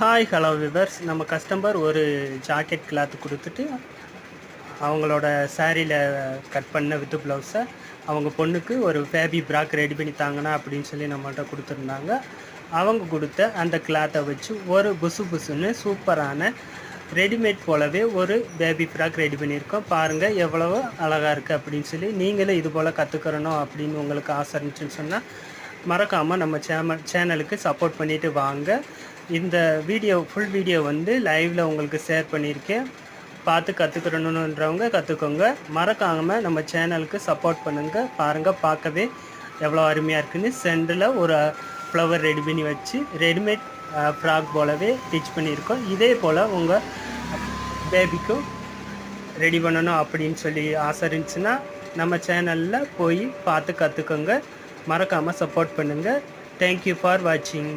Hi hello viewers நம்ம customer ஒரு jacket cloth கொடுத்துட்டு அவங்களோட சாரியில் கட் பண்ண வித்து ப்ளவுஸை அவங்க பொண்ணுக்கு ஒரு ஃபேபி ப்ராக் ரெடி பண்ணி தாங்கண்ணா அப்படின்னு சொல்லி நம்மள்ட்ட கொடுத்துருந்தாங்க. அவங்க கொடுத்த அந்த கிளாத்தை வச்சு ஒரு புசு புசுன்னு சூப்பரான ரெடிமேட் போலவே ஒரு பேபி ஃப்ராக் ரெடி பண்ணியிருக்கோம். பாருங்கள் எவ்வளோ அழகாக இருக்குது அப்படின்னு சொல்லி நீங்களும் இது போல் கற்றுக்கிறணும் அப்படின்னு உங்களுக்கு ஆசை இருந்துச்சுன்னு சொன்னால் மறக்காமல் நம்ம சேனல் சேனலுக்கு சப்போர்ட் பண்ணிவிட்டு வாங்க. இந்த வீடியோ ஃபுல் வீடியோ வந்து லைவில் உங்களுக்கு ஷேர் பண்ணியிருக்கேன். பார்த்து கற்றுக்கிறணுன்றவங்க கற்றுக்கோங்க மறக்காமல் நம்ம சேனலுக்கு சப்போர்ட் பண்ணுங்கள் பாருங்கள் பார்க்கவே எவ்வளோ அருமையாக இருக்குன்னு. சென்டரில் ஒரு uh, ஃப்ளவர் ரெடி பண்ணி வச்சு ரெடிமேட் ஃப்ராக் uh, போலவே ஸ்டிச் பண்ணியிருக்கோம். இதே போல் உங்கள் பேபிக்கும் ரெடி பண்ணணும் அப்படின்னு சொல்லி ஆசை இருந்துச்சுன்னா நம்ம சேனலில் போய் பார்த்து கற்றுக்கோங்க மறக்காமல் சப்போர்ட் பண்ணுங்கள் தேங்க்யூ ஃபார் வாட்சிங்